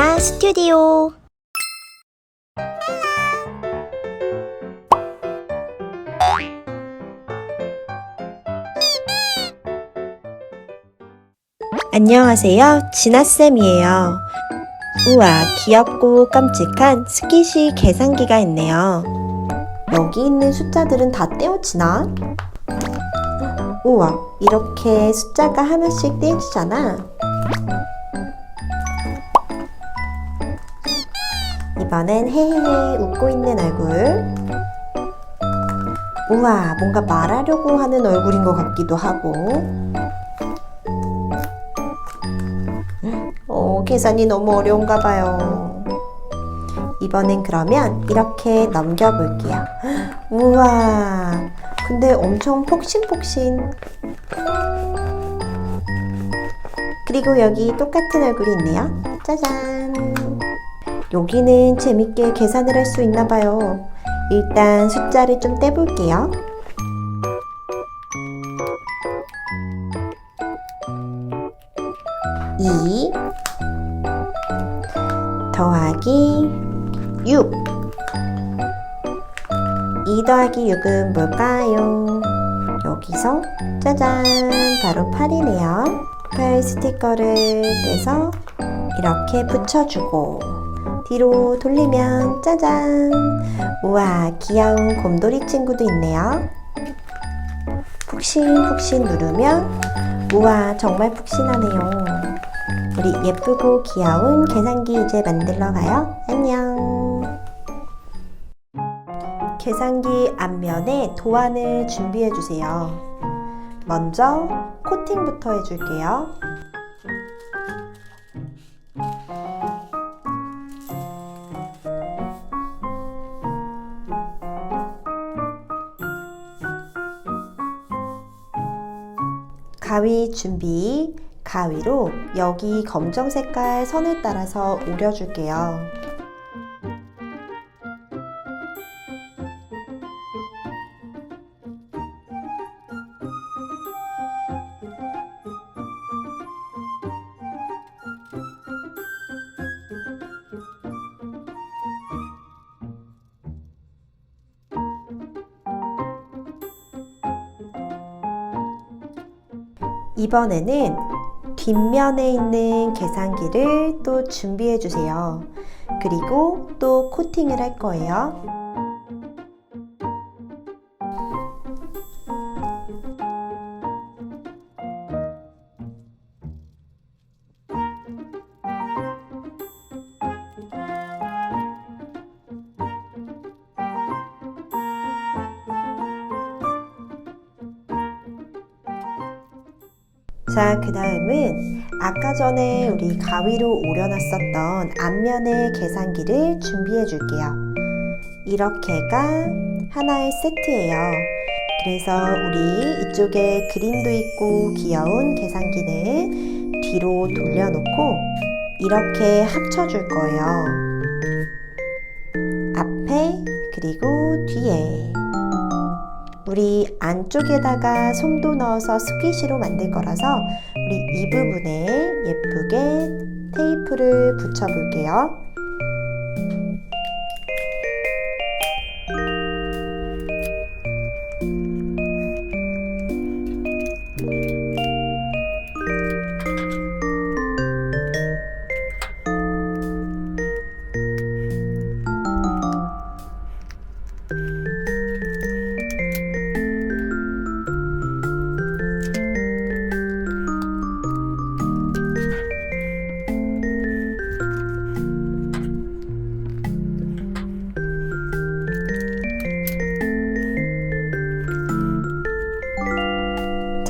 미나 스튜디오 안녕하세요. 진아쌤이에요. 우와, 귀엽고 깜찍한 스키시 계산기가 있네요. 여기 있는 숫자들은 다 떼어지나? 우와, 이렇게 숫자가 하나씩 떼어지잖아. 이번엔 헤헤헤 웃고 있는 얼굴. 우와, 뭔가 말하려고 하는 얼굴인 것 같기도 하고. 어, 계산이 너무 어려운가 봐요. 이번엔 그러면 이렇게 넘겨볼게요. 우와, 근데 엄청 폭신폭신. 그리고 여기 똑같은 얼굴이 있네요. 짜잔. 여기는 재밌게 계산을 할 수 있나 봐요. 일단 숫자를 좀 떼볼게요. 이 더하기 6. 2 더하기 6은 뭘까요? 여기서 짜잔 바로 8이네요. 8 스티커를 떼서 이렇게 붙여주고 뒤로 돌리면 짜잔 우와 귀여운 곰돌이 친구도 있네요. 푹신푹신 누르면 우와 정말 푹신하네요. 우리 예쁘고 귀여운 계산기 이제 만들러 가요. 안녕. 계산기 앞면에 도안을 준비해 주세요. 먼저 코팅부터 해줄게요. 가위 준비. 가위로 여기 검정 색깔 선을 따라서 오려줄게요. 이번에는 뒷면에 있는 계산기를 또 준비해 주세요. 그리고 또 코팅을 할 거예요. 자, 그 다음은 아까 전에 우리 가위로 오려놨었던 앞면의 계산기를 준비해 줄게요. 이렇게가 하나의 세트예요. 그래서 우리 이쪽에 그림도 있고 귀여운 계산기는 뒤로 돌려놓고 이렇게 합쳐줄 거예요. 앞에 그리고 뒤에. 우리 안쪽에다가 솜도 넣어서 스퀴시로 만들 거라서 우리 이 부분에 예쁘게 테이프를 붙여 볼게요.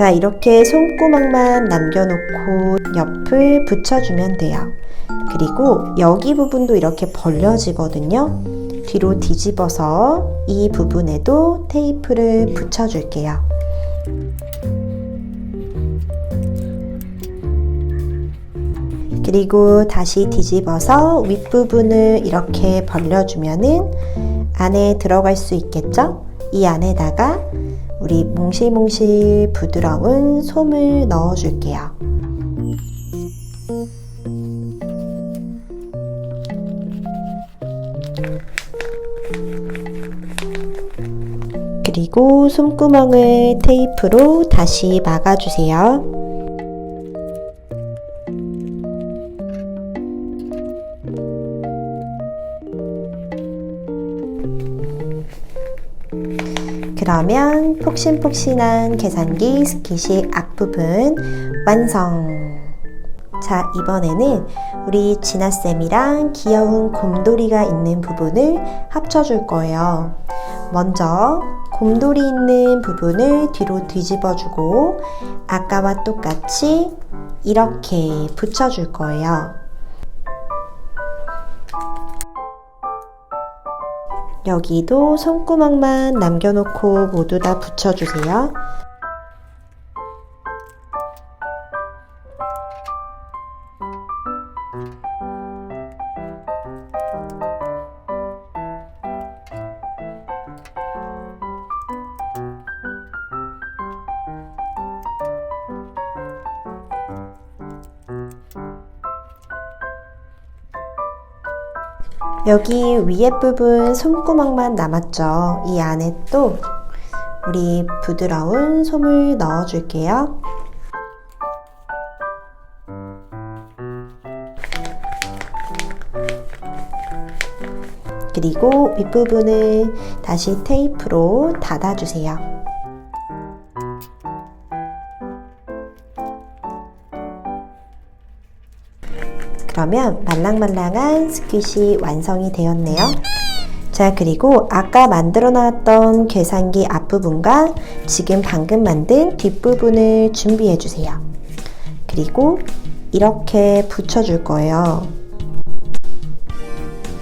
자, 이렇게 손구멍만 남겨놓고 옆을 붙여주면 돼요. 그리고 여기 부분도 이렇게 벌려지거든요. 뒤로 뒤집어서 이 부분에도 테이프를 붙여줄게요. 그리고 다시 뒤집어서 윗부분을 이렇게 벌려주면은 안에 들어갈 수 있겠죠? 이 안에다가 우리 몽실몽실 부드러운 솜을 넣어줄게요. 그리고 솜구멍을 테이프로 다시 막아주세요. 그러면 폭신폭신한 계산기 스키식 앞부분 완성! 자, 이번에는 우리 진아쌤이랑 귀여운 곰돌이가 있는 부분을 합쳐줄 거예요. 먼저 곰돌이 있는 부분을 뒤로 뒤집어주고 아까와 똑같이 이렇게 붙여줄 거예요. 여기도 손구멍만 남겨놓고 모두 다 붙여주세요. 여기 위에 부분 손구멍만 남았죠. 이 안에 또 우리 부드러운 솜을 넣어줄게요. 그리고 윗부분을 다시 테이프로 닫아주세요. 그러면 말랑말랑한 스킷이 완성이 되었네요. 자, 그리고 아까 만들어 놨던 계산기 앞부분과 지금 방금 만든 뒷부분을 준비해 주세요. 그리고 이렇게 붙여 줄 거예요.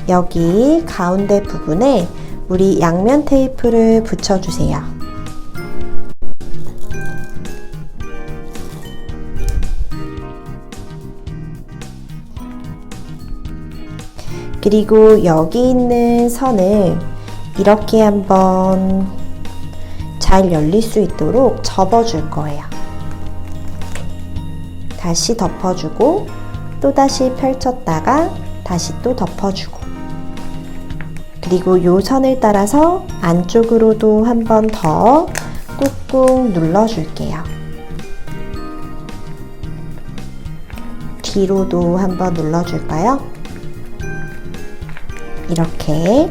여기 가운데 부분에 우리 양면 테이프를 붙여 주세요. 그리고 여기 있는 선을 이렇게 한번 잘 열릴 수 있도록 접어줄 거예요. 다시 덮어주고 또 다시 펼쳤다가 다시 또 덮어주고 그리고 요 선을 따라서 안쪽으로도 한 번 더 꾹꾹 눌러줄게요. 뒤로도 한번 눌러줄까요? 이렇게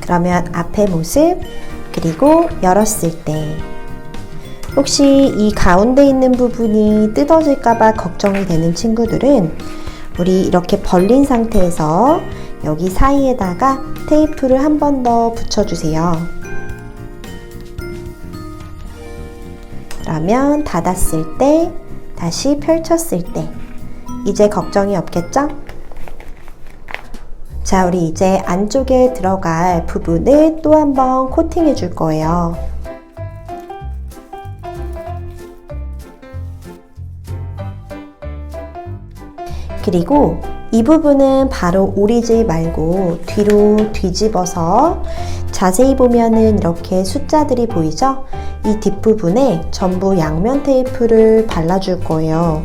그러면 앞의 모습 그리고 열었을 때 혹시 이 가운데 있는 부분이 뜯어질까봐 걱정이 되는 친구들은 우리 이렇게 벌린 상태에서 여기 사이에다가 테이프를 한 번 더 붙여주세요. 그러면 닫았을 때 다시 펼쳤을 때 이제 걱정이 없겠죠? 자, 우리 이제 안쪽에 들어갈 부분을 또 한번 코팅해 줄 거예요. 그리고 이 부분은 바로 오리지 말고 뒤로 뒤집어서 자세히 보면은 이렇게 숫자들이 보이죠? 이 뒷부분에 전부 양면 테이프를 발라줄 거예요.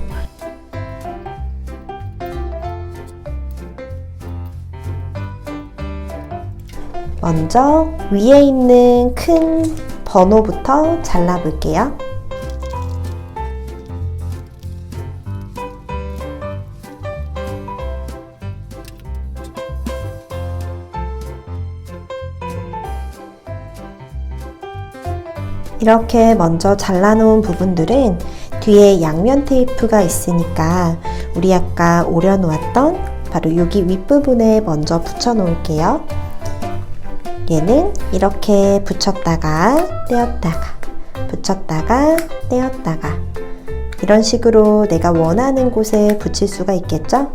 먼저 위에 있는 큰 번호부터 잘라볼게요. 이렇게 먼저 잘라놓은 부분들은 뒤에 양면 테이프가 있으니까 우리 아까 오려놓았던 바로 여기 윗부분에 먼저 붙여 놓을게요. 얘는 이렇게 붙였다가 떼었다가 붙였다가 떼었다가 이런 식으로 내가 원하는 곳에 붙일 수가 있겠죠?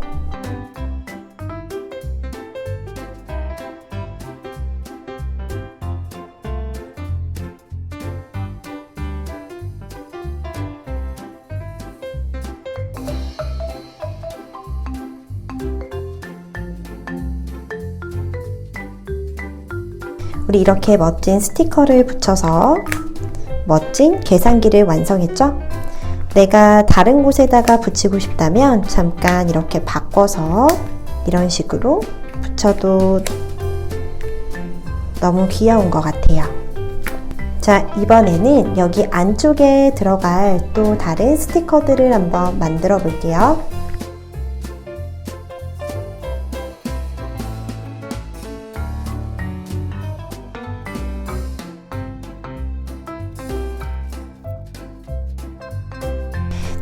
우리 이렇게 멋진 스티커를 붙여서 멋진 계산기를 완성했죠? 내가 다른 곳에다가 붙이고 싶다면 잠깐 이렇게 바꿔서 이런 식으로 붙여도 너무 귀여운 것 같아요. 자, 이번에는 여기 안쪽에 들어갈 또 다른 스티커들을 한번 만들어 볼게요.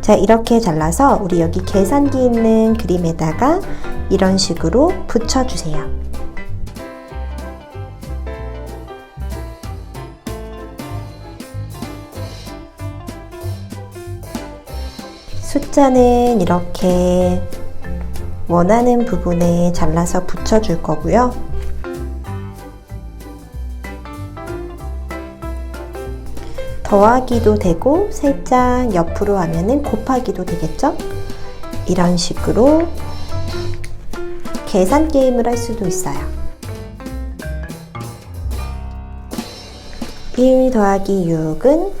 자, 이렇게 잘라서 우리 여기 계산기 있는 그림에다가 이런 식으로 붙여주세요. 숫자는 이렇게 원하는 부분에 잘라서 붙여줄 거고요. 더하기도 되고 살짝 옆으로 하면은 곱하기도 되겠죠? 이런 식으로 계산 게임을 할 수도 있어요. 1 더하기 6은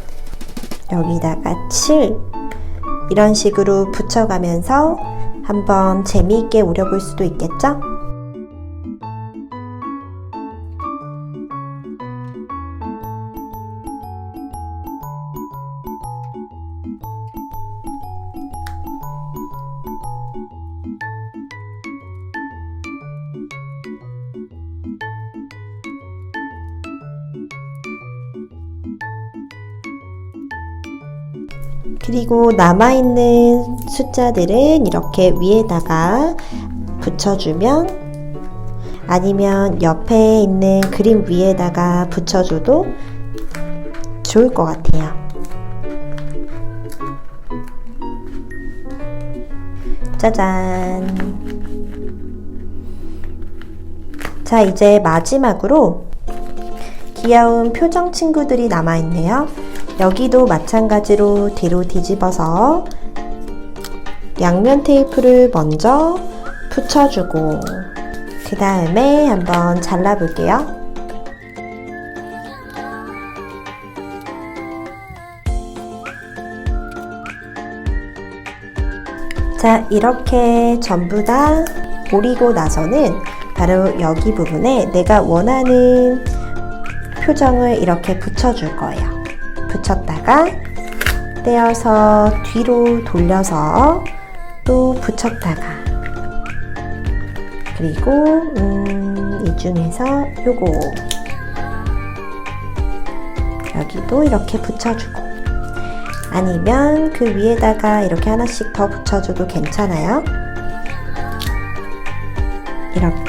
여기다가 7 이런 식으로 붙여가면서 한번 재미있게 우려볼 수도 있겠죠? 그리고 남아있는 숫자들은 이렇게 위에다가 붙여주면 아니면 옆에 있는 그림 위에다가 붙여줘도 좋을 것 같아요. 짜잔. 자, 이제 마지막으로 귀여운 표정 친구들이 남아있네요. 여기도 마찬가지로 뒤로 뒤집어서 양면 테이프를 먼저 붙여주고 그 다음에 한번 잘라볼게요. 자, 이렇게 전부 다 오리고 나서는 바로 여기 부분에 내가 원하는 표정을 이렇게 붙여줄 거예요. 붙였다가 떼어서 뒤로 돌려서 또 붙였다가 그리고 음, 이 중에서 요거. 여기도 이렇게 붙여주고. 아니면 그 위에다가 이렇게 하나씩 더 붙여줘도 괜찮아요. 이렇게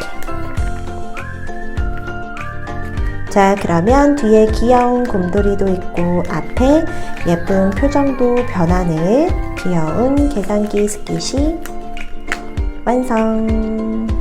자, 그러면 뒤에 귀여운 곰돌이도 있고 앞에 예쁜 표정도 변하는 귀여운 계산기 스킷이 완성!